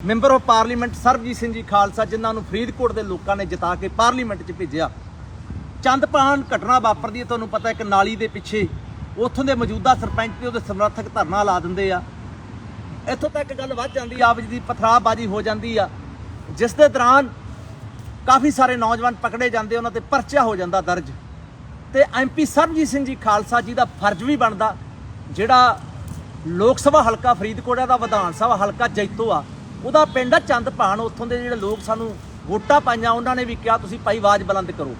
Member of parliament Sarabjeet Singh ji Khalsa ਜਿਨ੍ਹਾਂ ਨੂੰ ਫਰੀਦਕੋਟ ਦੇ ਲੋਕਾਂ ਨੇ ਜਿਤਾ ਕੇ ਪਾਰਲੀਮੈਂਟ 'ਚ ਭੇਜਿਆ। ਚੰਦਪਾਨ ਘਟਨਾ ਵਾਪਰਦੀ ਹੈ ਤੁਹਾਨੂੰ ਪਤਾ ਇੱਕ ਨਾਲੀ ਦੇ ਪਿੱਛੇ। ਉੱਥੋਂ ਦੇ ਮੌਜੂਦਾ ਸਰਪੰਚ ਤੇ ਉਹਦੇ ਸਮਰਥਕ ਧਰਨਾ ਲਾ ਦਿੰਦੇ ਆ। ਇੱਥੋਂ ਤੱਕ ਗੱਲ ਵੱਧ ਜਾਂਦੀ ਆ, ਆਪ ਜੀ ਦੀ ਪਥਰਾਬਾਜ਼ੀ ਹੋ ਜਾਂਦੀ ਆ। ਜਿਸ ਦੇ ਦੌਰਾਨ ਕਾਫੀ ਸਾਰੇ ਨੌਜਵਾਨ ਪਕੜੇ ਜਾਂਦੇ ਉਹਨਾਂ ਤੇ ਪਰਚਾ ਹੋ ਜਾਂਦਾ ਦਰਜ। ਤੇ ਐਮਪੀ ਸਰਬਜੀਤ ਸਿੰਘ ਜੀ ਖਾਲਸਾ ਜੀ ਦਾ ਫਰਜ਼ ਵੀ ਬਣਦਾ ਜਿਹੜਾ ਲੋਕ ਸਭਾ ਹਲਕਾ ਫਰੀਦਕੋਟ ਦਾ ਵਿਧਾਨ ਸਭਾ ਹਲਕਾ ਜੈਤੋ ਆ। ਉਹਦਾ ਪਿੰਡ ਆ ਚੰਦਪਾਨ ਉੱਥੋਂ ਦੇ ਜਿਹੜੇ ਲੋਕ ਸਾਨੂੰ ਵੋਟਾਂ ਪਾਈਆਂ, ਉਹਨਾਂ ਨੇ ਵੀ ਕਿਹਾ, ਤੁਸੀਂ ਭਾਈ ਆਵਾਜ਼ ਬੁਲੰਦ ਕਰੋ।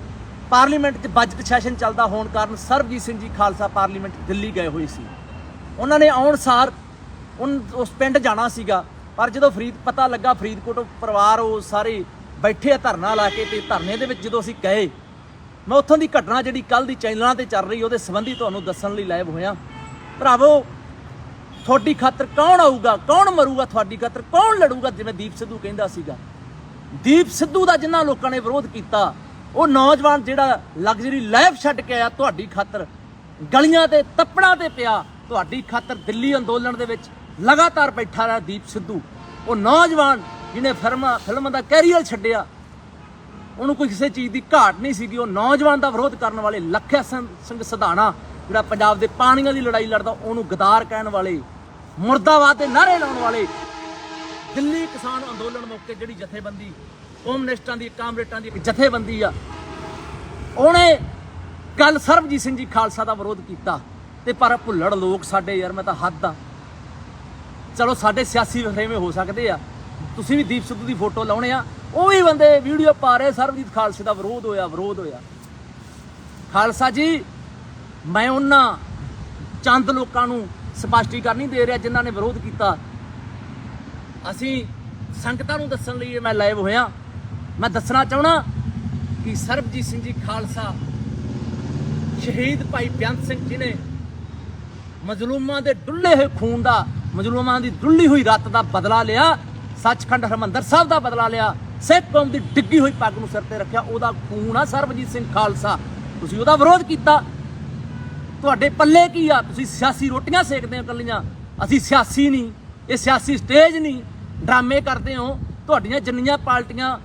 ਪਾਰਲੀਮੈਂਟ 'ਚ ਬਜਟ ਸੈਸ਼ਨ ਚੱਲਦਾ ਹੋਣ ਕਾਰਨ ਸਰਬਜੀਤ ਸਿੰਘ ਜੀ ਖਾਲਸਾ ਪਾਰਲੀਮੈਂਟ ਦਿੱਲੀ ਗਏ ਹੋਏ ਸੀ। ਉਹਨਾਂ ਨੇ ਆਉਣ ਸਾਰ ਉਨ, ਉਸ ਪਿੰਡ ਜਾਣਾ ਸੀਗਾ, ਪਰ ਜਦੋਂ ਫਰੀਦ, ਪਤਾ ਲੱਗਾ ਫਰੀਦਕੋਟ ਪਰਿਵਾਰ ਉਹ ਸਾਰੇ ਬੈਠੇ ਆ ਧਰਨਾ ਲਾ ਕੇ ਤੇ ਧਰਨੇ ਦੇ ਵਿੱਚ ਜਦੋਂ ਅਸੀਂ ਗਏ, ਮੈਂ ਉੱਥੋਂ ਦੀ ਘਟਨਾ ਜਿਹੜੀ ਕੱਲ ਦੀ ਚੈਨਲਾਂ ਤੇ ਚੱਲ ਰਹੀ, ਉਹਦੇ ਸੰਬੰਧੀ ਤੁਹਾਨੂੰ ਦੱਸਣ ਲਈ ਲਾਇਵ ਹੋਇਆ। ਭਰਾਵੋ ਤੁਹਾਡੀ ਖਾਤਰ ਕੌਣ ਆਊਗਾ, ਕੌਣ ਮਰੂਗਾ, ਤੁਹਾਡੀ ਖਾਤਰ ਕੌਣ ਲੜੂਗਾ? ਜਿਵੇਂ ਦੀਪ ਸਿੱਧੂ ਕਹਿੰਦਾ ਸੀਗਾ। ਦੀਪ ਸਿੱਧੂ ਦਾ ਜਿਨ੍ਹਾਂ ਲੋਕਾਂ ਨੇ ਵਿਰੋਧ ਕੀਤਾ, ਉਹ ਨੌਜਵਾਨ ਜਿਹੜਾ ਲਗਜ਼ਰੀ ਲਾਈਫ ਛੱਡ ਕੇ ਆਇਆ, ਤੁਹਾਡੀ ਖਾਤਰ ਗਲੀਆਂ ਤੇ, ਤੱਪੜਾਂ ਤੇ ਪਿਆ, ਤੁਹਾਡੀ ਖਾਤਰ ਦਿੱਲੀ ਅੰਦੋਲਨ ਦੇ ਵਿੱਚ ਲਗਾਤਾਰ ਬੈਠਾ ਰਿਹਾ ਦੀਪ ਸਿੱਧੂ। ਉਹ ਨੌਜਵਾਨ ਜਿਹਨੇ ਫਿਲਮਾਂ ਫਿਲਮਾਂ ਦਾ ਕੈਰੀਅਰ ਛੱਡਿਆ, ਉਹਨੂੰ ਕੋਈ ਕਿਸੇ ਚੀਜ਼ ਦੀ ਘਾਟ ਨਹੀਂ ਸੀਗੀ। ਉਹ ਨੌਜਵਾਨ ਦਾ ਵਿਰੋਧ ਕਰਨ ਵਾਲੇ ਲੱਖਿਆ ਸਿੰਘ ਸਿੰਘ ਸਧਾਣਾ, ਜਿਹੜਾ ਪੰਜਾਬ ਦੇ ਪਾਣੀਆਂ ਦੀ ਲੜਾਈ ਲੜਦਾ, ਉਹਨੂੰ ਗਦਾਰ ਕਹਿਣ ਵਾਲੇ ਮੁਰਦਾਬਾਦ ਦੇ ਨਾਰੇ ਲਾਉਣ ਵਾਲੇ ਦਿੱਲੀ ਕਿਸਾਨ ਅੰਦੋਲਨ ਮੌਕੇ ਜਿਹੜੀ ਜਥੇਬੰਦੀ ਕਮਿਊਨਿਸਟਾਂ ਦੀ ਕਾਮਰੇਟਾਂ ਦੀ ਇੱਕ ਜਥੇਬੰਦੀ ਆ, ਉਹਨੇ ਕੱਲ ਸਰਬਜੀਤ ਸਿੰਘ ਜੀ ਖਾਲਸਾ ਦਾ ਵਿਰੋਧ ਕੀਤਾ ਤੇ ਪਰ ਭੁੱਲੜ ਲੋਕ ਸਾਡੇ ਯਾਰ, ਮੈਂ ਤਾਂ ਹੱਦ ਆ। ਚਲੋ ਸਾਡੇ ਸਿਆਸੀ ਵਖਰੇਵੇਂ ਹੋ ਸਕਦੇ ਆ। ਤੁਸੀਂ ਵੀ ਦੀਪ ਸਿੱਧੂ ਦੀ ਫੋਟੋ ਲਾਉਣੇ ਆ। ਉਹ ਵੀ ਬੰਦੇ ਵੀਡੀਓ ਪਾ ਰਹੇ ਸਰਬਜੀਤ ਖਾਲਸੇ ਦਾ ਵਿਰੋਧ ਹੋਇਆ ਵਿਰੋਧ ਹੋਇਆ। ਖਾਲਸਾ ਜੀ, ਮੈਂ ਉਹਨਾਂ ਚੰਦ ਲੋਕਾਂ ਨੂੰ ਸਪਸ਼ਟੀਕਰਨ ਨਹੀਂ ਦੇ ਰਿਹਾ ਜਿਨ੍ਹਾਂ ਨੇ ਵਿਰੋਧ ਕੀਤਾ। ਅਸੀਂ ਸੰਗਤਾਂ ਨੂੰ ਦੱਸਣ ਲਈ ਮੈਂ ਲਾਈਵ ਹੋਇਆ। ਮੈਂ ਦੱਸਣਾ ਚਾਹਣਾ ਕਿ ਸਰਬਜੀਤ ਸਿੰਘ ਜੀ ਖਾਲਸਾ, ਸ਼ਹੀਦ ਭਾਈ ਬੇਅੰਤ ਸਿੰਘ ਜੀ ਨੇ ਮਜ਼ਲੂਮਾਂ ਦੇ ਡੁੱਲੇ ਹੋਏ ਖੂਨ ਦਾ, ਮਜ਼ਲੂਮਾਂ ਦੀ ਡੁੱਲੀ ਹੋਈ ਰੱਤ ਦਾ ਬਦਲਾ ਲਿਆ। ਸੱਚਖੰਡ ਹਰਮੰਦਰ ਸਾਹਿਬ ਦਾ ਬਦਲਾ ਲਿਆ। ਸਿੱਖ ਕੌਮ ਦੀ ਡਿੱਗੀ ਹੋਈ ਪੱਗ ਨੂੰ ਸਿਰ ਤੇ ਰੱਖਿਆ। ਉਹਦਾ ਖੂਨ ਆ ਸਰਬਜੀਤ ਸਿੰਘ ਖਾਲਸਾ। ਤੁਸੀਂ ਉਹਦਾ ਵਿਰੋਧ ਕੀਤਾ। ਤੁਹਾਡੇ ਪੱਲੇ ਕੀ ਆ? ਤੁਸੀਂ ਸਿਆਸੀ ਰੋਟੀਆਂ ਸੇਕਦੇ ਹੋ ਕੱਲੀਆਂ ਅਸੀਂ ਸਿਆਸੀ ਨਹੀਂ, ਇਹ ਸਿਆਸੀ ਸਟੇਜ ਨਹੀਂ। ਡਰਾਮੇ ਕਰਦੇ ਹੋ। ਤੁਹਾਡੀਆਂ ਜਿੰਨੀਆਂ ਪਾਰਟੀਆਂ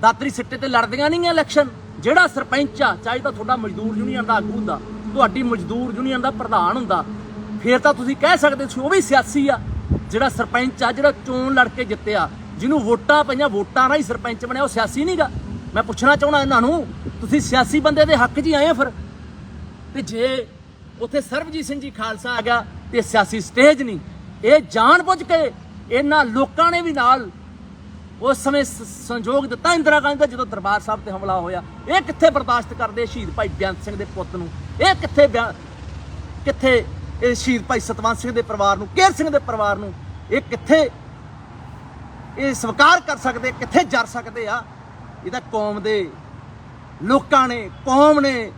ਦਾਤਰੀ ਸਿੱਟੇ ਤੇ ਲੜਦੀਆਂ ਨਹੀਂ ਆ ਇਲੈਕਸ਼ਨ, ਜਿਹੜਾ ਸਰਪੰਚ ਆ, ਚਾਹੇ ਤਾਂ ਤੁਹਾਡਾ ਮਜ਼ਦੂਰ ਯੂਨੀਅਨ ਦਾ ਆਗੂ ਹੁੰਦਾ, ਤੁਹਾਡੀ ਮਜ਼ਦੂਰ ਯੂਨੀਅਨ ਦਾ ਪ੍ਰਧਾਨ ਹੁੰਦਾ, ਫਿਰ ਤਾਂ ਤੁਸੀਂ ਕਹਿ ਸਕਦੇ ਸੀ, ਉਹ ਵੀ ਸਿਆਸੀ ਆ। ਜਿਹੜਾ ਸਰਪੰਚ ਆ, ਜਿਹੜਾ ਚੋਣ ਲੜ ਕੇ ਜਿੱਤਿਆ, ਜਿਹਨੂੰ ਵੋਟਾਂ ਪਈਆਂ, ਵੋਟਾਂ ਰਾਹੀਂ ਸਰਪੰਚ ਬਣਿਆ, ਉਹ ਸਿਆਸੀ ਨਹੀਂਗਾ ਮੈਂ ਪੁੱਛਣਾ ਚਾਹੁੰਦਾ ਇਹਨਾਂ ਨੂੰ, ਤੁਸੀਂ ਸਿਆਸੀ ਬੰਦੇ ਦੇ ਹੱਕ 'ਚ ਹੀ ਆਏ ਆ ਫਿਰ? ਤੇ ਜੇ ਉੱਥੇ ਸਰਬਜੀਤ ਸਿੰਘ ਜੀ ਖਾਲਸਾ ਆ ਗਿਆ, ਤੇ ਸਿਆਸੀ ਸਟੇਜ ਨਹੀਂ। ਇਹ ਜਾਣਬੁੱਝ ਕੇ ਇਹਨਾਂ ਲੋਕਾਂ ਨੇ ਵੀ ਨਾਲ ਉਸ ਸਮੇਂ ਸ- ਸੰਯੋਗ ਦਿੱਤਾ ਇੰਦਰਾ ਗਾਂਧੀ ਦਾ, ਜਦੋਂ ਦਰਬਾਰ ਸਾਹਿਬ ਤੇ ਹਮਲਾ ਹੋਇਆ। ਇਹ ਕਿੱਥੇ ਬਰਦਾਸ਼ਤ ਕਰਦੇ ਸ਼ਹੀਦ ਭਾਈ ਬੇਅੰਤ ਸਿੰਘ ਦੇ ਪੁੱਤ ਨੂੰ? ਇਹ ਕਿੱਥੇ ਬਿਆ- ਕਿੱਥੇ ਇਹ ਸ਼ਹੀਦ ਭਾਈ ਸਤਵੰਤ ਸਿੰਘ ਦੇ ਪਰਿਵਾਰ ਨੂੰ, ਕੇਰ ਸਿੰਘ ਦੇ ਪਰਿਵਾਰ ਨੂੰ? ਇਹ ਕਿੱਥੇ ਇਹ ਸਵੀਕਾਰ ਕਰ ਸਕਦੇ, ਕਿੱਥੇ ਜਰ ਸਕਦੇ ਆ? ਇਹਦਾ ਕੌਮ ਦੇ ਲੋਕਾਂ ਨੇ, ਕੌਮ ਨੇ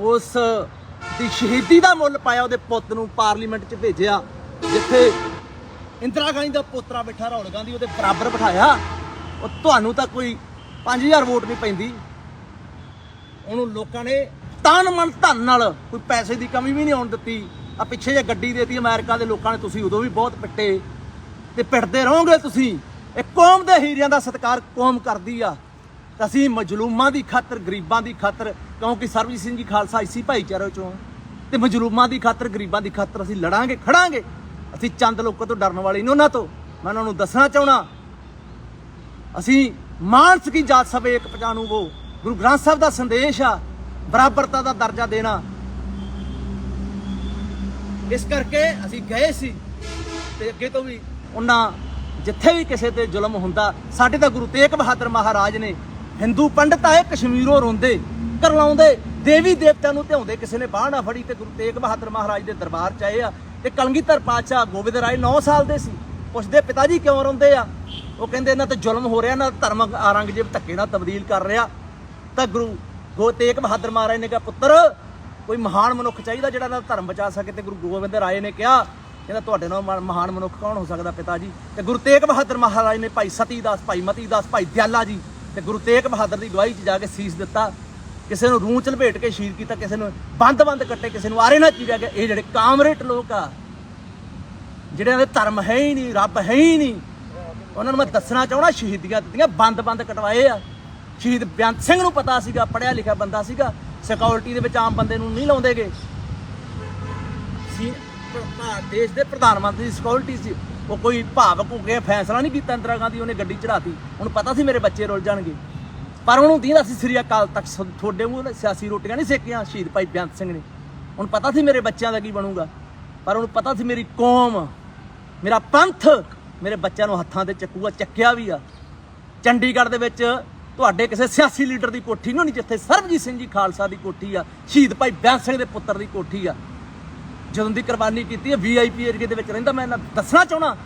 ਉਸ, ਦੀ ਸ਼ਹੀਦੀ ਦਾ ਮੁੱਲ ਪਾਇਆ ਉਹਦੇ ਪੁੱਤ ਨੂੰ ਪਾਰਲੀਮੈਂਟ 'ਚ ਭੇਜਿਆ, ਜਿੱਥੇ ਇੰਦਰਾ ਗਾਂਧੀ ਦਾ ਪੋਤਰਾ ਬੈਠਾ, ਰਾਹੁਲ ਗਾਂਧੀ ਉਹਦੇ ਬਰਾਬਰ ਬਿਠਾਇਆ, ਉਹ ਤੁਹਾਨੂੰ ਤਾਂ ਕੋਈ 5000 ਵੋਟ ਨਹੀਂ ਪੈਂਦੀ। ਉਹਨੂੰ ਲੋਕਾਂ ਨੇ ਤਨ ਮਨ ਧਨ ਨਾਲ ਕੋਈ ਪੈਸੇ ਦੀ ਕਮੀ ਵੀ ਨਹੀਂ ਆਉਣ ਦਿੱਤੀ। ਆ ਪਿੱਛੇ ਜੇ ਗੱਡੀ ਦੇਤੀ ਅਮਰੀਕਾ ਦੇ ਲੋਕਾਂ ਨੇ, ਤੁਸੀਂ ਉਦੋਂ ਵੀ ਬਹੁਤ ਪਿੱਟੇ। ਤੇ ਪਿੱਟਦੇ ਰਹੋਗੇ ਤੁਸੀਂ। ਇਹ ਕੌਮ ਦੇ ਹੀਰਿਆਂ ਦਾ ਸਤਿਕਾਰ ਕੌਮ ਕਰਦੀ ਆ। ਅਸੀਂ ਮਜਲੂਮਾਂ ਦੀ ਖਾਤਰ, ਗਰੀਬਾਂ ਦੀ ਖਾਤਰ, ਕਿਉਂਕਿ ਸਰਬਜੀਤ ਸਿੰਘ ਜੀ ਖਾਲਸਾ ਇਸੀ ਭਾਈਚਾਰੇ ਚੋਂ ਤੇ ਮਜਲੂਮਾਂ ਦੀ ਖਾਤਰ, ਗਰੀਬਾਂ ਦੀ ਖਾਤਰ ਅਸੀਂ ਲੜਾਂਗੇ, ਖੜਾਂਗੇ। ਅਸੀਂ ਚੰਦ ਲੋਕਾਂ ਤੋਂ ਡਰਨ ਵਾਲੇ ਨਹੀਂ ਉਹਨਾਂ ਤੋਂ। ਮੈਂ ਉਹਨਾਂ ਨੂੰ ਦੱਸਣਾ ਚਾਹਣਾ ਅਸੀਂ ਮਾਨਸ ਕੀ ਜਾਤ ਸਭ ਇੱਕ ਪਛਾਣੂ ਉਹ ਗੁਰੂ ਗ੍ਰੰਥ ਸਾਹਿਬ ਦਾ ਸੰਦੇਸ਼ ਆ, ਬਰਾਬਰਤਾ ਦਾ ਦਰਜਾ ਦੇਣਾ। ਇਸ ਕਰਕੇ ਅਸੀਂ ਗਏ ਸੀ, ਤੇ ਅੱਗੇ ਤੋਂ ਵੀ ਉਹਨਾਂ ਜਿੱਥੇ ਵੀ ਕਿਸੇ ਤੇ ਜ਼ੁਲਮ ਹੁੰਦਾ, ਸਾਡੇ ਤਾਂ ਗੁਰੂ ਤੇਗ ਬਹਾਦਰ ਮਹਾਰਾਜ ਨੇ ਹਿੰਦੂ ਪੰਡਤ ਆਏ ਕਸ਼ਮੀਰੋਂ ਰੋਂਦੇ ਕਰਲਾਉਂਦੇ ਦੇਵੀ ਦੇਵਤਿਆਂ ਨੂੰ ਧਿਆਉਂਦੇ, ਕਿਸੇ ਨੇ ਬਾਹ ਨਾ ਫੜੀ ਤੇ ਗੁਰੂ ਤੇਗ ਬਹਾਦਰ ਮਹਾਰਾਜ ਦੇ ਦਰਬਾਰ ਚ ਆਏ ਆ ਤੇ ਕਲਗੀਧਰ ਪਾਤਸ਼ਾਹ ਗੋਬਿੰਦ ਰਾਏ 9 ਸਾਲ ਦੇ ਸੀ, ਪੁੱਛਦੇ ਪਿਤਾ ਜੀ ਕਿਉਂ ਰੋਂਦੇ ਆ? ਉਹ ਕਹਿੰਦੇ ਇਹਨਾਂ ਤੇ ਜ਼ੁਲਮ ਹੋ ਰਿਹਾ, ਇਹਨਾਂ ਦਾ ਧਰਮ ਔਰੰਗਜ਼ੇਬ ਧੱਕੇ ਨਾਲ ਤਬਦੀਲ ਕਰ ਰਿਹਾ। ਤਾਂ ਗੁਰੂ ਗੋ ਤੇਗ ਬਹਾਦਰ ਮਹਾਰਾਜ ਨੇ ਕਿਹਾ, ਪੁੱਤਰ, ਕੋਈ ਮਹਾਨ ਮਨੁੱਖ ਚਾਹੀਦਾ ਜਿਹੜਾ ਇਹਨਾਂ ਦਾ ਧਰਮ ਬਚਾ ਸਕੇ? ਤੇ ਗੁਰੂ ਗੋਬਿੰਦ ਰਾਏ ਨੇ ਕਿਹਾ, ਕਹਿੰਦਾ, ਤੁਹਾਡੇ ਨਾਲ ਮਹਾਨ ਮਨੁੱਖ ਕੌਣ ਹੋ ਸਕਦਾ ਪਿਤਾ ਜੀ? ਤੇ ਗੁਰੂ ਤੇਗ ਬਹਾਦਰ ਮਹਾਰਾਜ ਨੇ ਭਾਈ ਸਤੀ ਦਾਸ ਭਾਈ ਮਤੀ ਦਾਸ ਭਾਈ ਦਿਆਲਾ ਜੀ ਤੇ ਗੁਰੂ ਤੇਗ ਬਹਾਦਰ ਦੀ ਗਵਾਹੀ 'ਚ ਜਾ ਕੇ ਸੀਸ ਦਿੱਤਾ, ਕਿਸੇ ਨੂੰ ਰੂਹ ਚ ਲਪੇਟ ਕੇ ਸ਼ਹੀਦ ਕੀਤਾ, ਕਿਸੇ ਨੂੰ ਬੰਦ-ਬੰਦ ਕੱਟੇ, ਕਿਸੇ ਨੂੰ ਆਰੇ ਨਾਲ ਚੀਰਿਆ ਗਿਆ। ਇਹ ਜਿਹੜੇ ਕਾਮਰੇਟ ਲੋਕ ਆ, ਜਿਹੜਿਆਂ ਦੇ ਧਰਮ ਹੈ ਹੀ ਨਹੀਂ, ਰੱਬ ਹੈ ਹੀ ਨਹੀਂ, ਉਹਨਾਂ ਨੂੰ ਮੈਂ ਦੱਸਣਾ ਚਾਹਣਾ ਸ਼ਹੀਦੀਆਂ ਦਿੱਤੀਆਂ, ਬੰਦ-ਬੰਦ ਕਟਵਾਏ ਆ। ਸ਼ਹੀਦ ਬੇਅੰਤ ਸਿੰਘ ਨੂੰ ਪਤਾ ਸੀਗਾ ਪੜਿਆ ਲਿਖਿਆ ਬੰਦਾ ਸੀਗਾ ਸਿਕਿਉਰਿਟੀ ਦੇ ਵਿੱਚ ਆਮ ਬੰਦੇ ਨੂੰ ਨਹੀਂ ਲਾਉਂਦੇਗੇ। ਸੀ ਭ- ਦੇਸ਼ ਦੇ ਪ੍ਰਧਾਨ ਮੰਤਰੀ ਦੀ ਸਿਕਿਉਰਿਟੀ ਸੀ। ਉਹ ਕੋਈ ਭਾਵਕ ਹੋ ਕੇ ਫੈਸਲਾ ਨਹੀਂ ਕੀਤਾ ਇੰਦਰਾ ਗਾਂਧੀ, ਉਹਨੇ ਗੱਡੀ ਚੜਾਤੀ ਉਹਨੂੰ ਪਤਾ ਸੀ ਮੇਰੇ ਬੱਚੇ ਰੁੱਲ ਜਾਣਗੇ। ਪਰ ਉਹਨੂੰ ਦੀਂਦਾ ਸੀ ਸ੍ਰੀ ਅਕਾਲ ਤੱਕ ਤੁਹਾਡੇ ਮੂੰਹ ਸਿਆਸੀ ਰੋਟੀਆਂ ਨਹੀਂ ਸੇਕੀਆਂ, ਸ਼ਹੀਦ ਭਾਈ ਬੇਅੰਤ ਸਿੰਘ ਨੇ। ਉਹਨੂੰ ਪਤਾ ਸੀ ਮੇਰੇ ਬੱਚਿਆਂ ਦਾ ਕੀ ਬਣੂਗਾ। ਪਰ ਉਹਨੂੰ ਪਤਾ ਸੀ ਮੇਰੀ ਕੌਮ, ਮੇਰਾ ਪੰਥ ਮੇਰੇ ਬੱਚਿਆਂ ਨੂੰ ਹੱਥਾਂ ਤੇ ਚੱਕੂਗਾ, ਚੱਕਿਆ ਵੀ ਆ। ਚੰਡੀਗੜ੍ਹ ਦੇ ਵਿੱਚ ਤੁਹਾਡੇ ਕਿਸੇ ਸਿਆਸੀ ਲੀਡਰ ਦੀ ਕੋਠੀ ਨਹੀਂ ਹੋਣੀ, ਜਿੱਥੇ ਸਰਬਜੀਤ ਸਿੰਘ ਜੀ ਖਾਲਸਾ ਦੀ ਕੋਠੀ ਆ, ਸ਼ਹੀਦ ਭਾਈ ਬੇਅੰਤ ਸਿੰਘ ਦੇ ਪੁੱਤਰ ਦੀ ਕੋਠੀ ਆ। ਜਦੋਂ ਦੀ ਕੁਰਬਾਨੀ ਕੀਤੀ ਹੈ ਵੀਆਈਪੀ ਏਰੀਏ ਦੇ ਵਿੱਚ ਰਹਿੰਦਾ, ਮੈਂ ਇਹਨਾਂ ਦੱਸਣਾ ਚਾਹਣਾ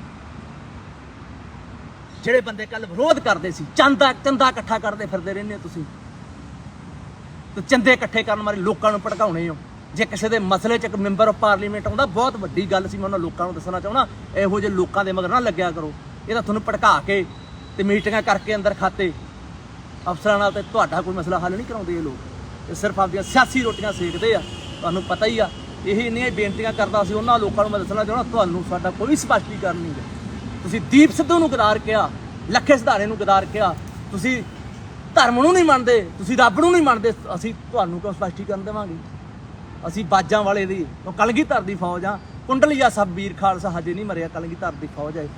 ਜਿਹੜੇ ਬੰਦੇ ਕੱਲ ਵਿਰੋਧ ਕਰਦੇ ਸੀ, ਚੰਦਾ ਚੰਦਾ ਇਕੱਠਾ ਕਰਦੇ ਫਿਰਦੇ ਰਹਿੰਦੇ ਹੋ ਤੁਸੀਂ। ਤੇ ਚੰਦੇ ਇਕੱਠੇ ਕਰਨ ਵਾਲੇ ਲੋਕਾਂ ਨੂੰ ਭੜਕਾਉਣੇ ਹੋ। ਜੇ ਕਿਸੇ ਦੇ ਮਸਲੇ 'ਚ ਇੱਕ ਮੈਂਬਰ ਆਫ ਪਾਰਲੀਮੈਂਟ ਆਉਂਦਾ, ਬਹੁਤ ਵੱਡੀ ਗੱਲ ਸੀ, ਮੈਂ ਉਹਨਾਂ ਲੋਕਾਂ ਨੂੰ ਦੱਸਣਾ ਚਾਹੁੰਦਾ, ਇਹੋ ਜਿਹੇ ਲੋਕਾਂ ਦੇ ਮਗਰ ਨਾ ਲੱਗਿਆ ਕਰੋ। ਇਹ ਤਾਂ ਤੁਹਾਨੂੰ ਭੜਕਾ ਕੇ ਤੇ ਮੀਟਿੰਗਾਂ ਕਰਕੇ ਅੰਦਰ ਖਾਤੇ। ਅਫਸਰਾਂ ਨਾਲ ਤੇ ਤੁਹਾਡਾ ਕੋਈ ਮਸਲਾ ਹੱਲ ਨਹੀਂ ਕਰਾਉਂਦੇ ਇਹ ਲੋਕ। ਇਹ ਸਿਰਫ ਆਪਦੀਆਂ ਸਿਆਸੀ ਰੋਟੀਆਂ ਸੇਕਦੇ ਆ। ਤੁਹਾਨੂੰ ਪਤਾ ਹੀ ਆ ਇਹ ਇੰਨੀਆਂ ਬੇਨਤੀਆਂ ਕਰਦਾ ਸੀ ਉਹਨਾਂ ਲੋਕਾਂ ਨੂੰ ਮੈਂ ਦੱਸਣਾ ਚਾਹੁੰਦਾ, ਤੁਹਾਨੂੰ ਸਾਡਾ ਕੋਈ ਸਪਸ਼ਟੀਕਰਨ ਨਹੀਂ ਹੈ। ਤੁਸੀਂ ਦੀਪ ਸਿੱਧੂ ਨੂੰ ਗਦਾਰ ਕਿਹਾ, ਲੱਖੇ ਸਿਧਾਰੇ ਨੂੰ ਗਦਾਰ ਕਿਹਾ, ਤੁਸੀਂ ਧਰਮ ਨੂੰ ਨਹੀਂ ਮੰਨਦੇ, ਤੁਸੀਂ ਰੱਬ ਨੂੰ ਨਹੀਂ ਮੰਨਦੇ, ਅਸੀਂ ਤੁਹਾਨੂੰ ਕਿਉਂ ਸਪਸ਼ਟੀਕਰਨ ਦੇਵਾਂਗੇ? ਅਸੀਂ ਬਾਜਾਂ ਵਾਲੇ ਦੀ, ਉਹ ਕਲਗੀਧਰ ਦੀ ਫੌਜ ਆ। ਕੁੰਡਲੀਆ ਸਭ ਵੀਰ ਖਾਲਸਾ ਹਜੇ ਨਹੀਂ ਮਰਿਆ, ਕਲਗੀਧਰ ਦੀ ਫੌਜ ਹੈ